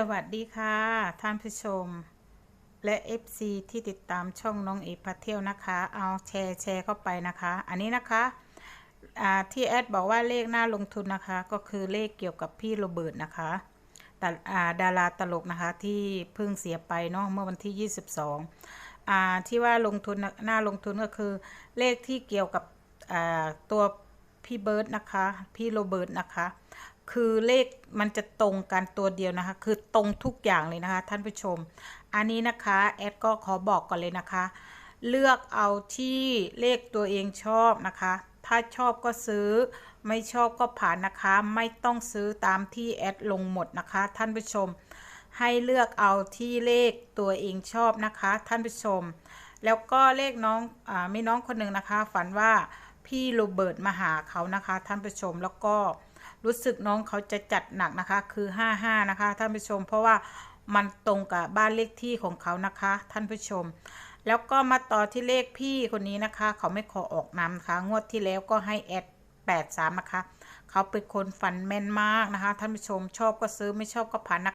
สวัสดีค่ะ ท่านผู้ชม และ FC ที่ติดตามช่องน้องเอพาเที่ยวนะคะ เอาแชร์แชร์เข้าไปนะคะ อันนี้นะคะที่แอดบอกว่าเลขหน่าลงทุนนะคะ ก็คือเลขเกี่ยวกับพี่โรเบิร์ตนะคะแต่ดาราตลกนะคะที่เพิ่งเสียไปเนาะเมื่อวันที่ 22อ่าที่ว่าลงทุนน่ะน่าลงทุนก็คือ เลขที่เกี่ยวกับตัวพี่เบิร์ดนะคะ พี่โรเบิร์ตนะคะ คือเลขมันจะตรงกันตัวเดียวนะคะ คือตรงทุกอย่างเลยนะคะ ท่านผู้ชม อันนี้นะคะแอดก็ขอบอกก่อนเลยนะคะ เลือกเอาที่เลขตัวเองชอบนะคะ ถ้าชอบก็ซื้อ ไม่ชอบก็ผ่านนะคะ ไม่ต้องซื้อตามที่แอดลงหมดนะคะ ท่านผู้ชม ให้เลือกเอาที่เลขตัวเองชอบนะคะ ท่านผู้ชม แล้วก็เลขน้องอ่ามีน้องคนหนึ่งนะคะ ฝันว่าพี่โรเบิร์ตมาหาเขานะคะ ท่านผู้ชมแล้วก็ รู้สึกน้องเขาจะจัดหนักนะคะ คือ 55 นะคะ ท่านผู้ชม เพราะว่ามันตรงกับบ้านเลขที่ของเขานะคะ ท่านผู้ชม แล้วก็มาต่อที่เลขพี่คนนี้นะคะ เขาไม่ขอออกนำนะคะ งวดที่แล้วก็ให้แอด83 นะคะ เขาเป็นคนฝันแม่นมากนะคะ ท่านผู้ชมชอบก็ซื้อไม่ชอบก็ผ่านนะ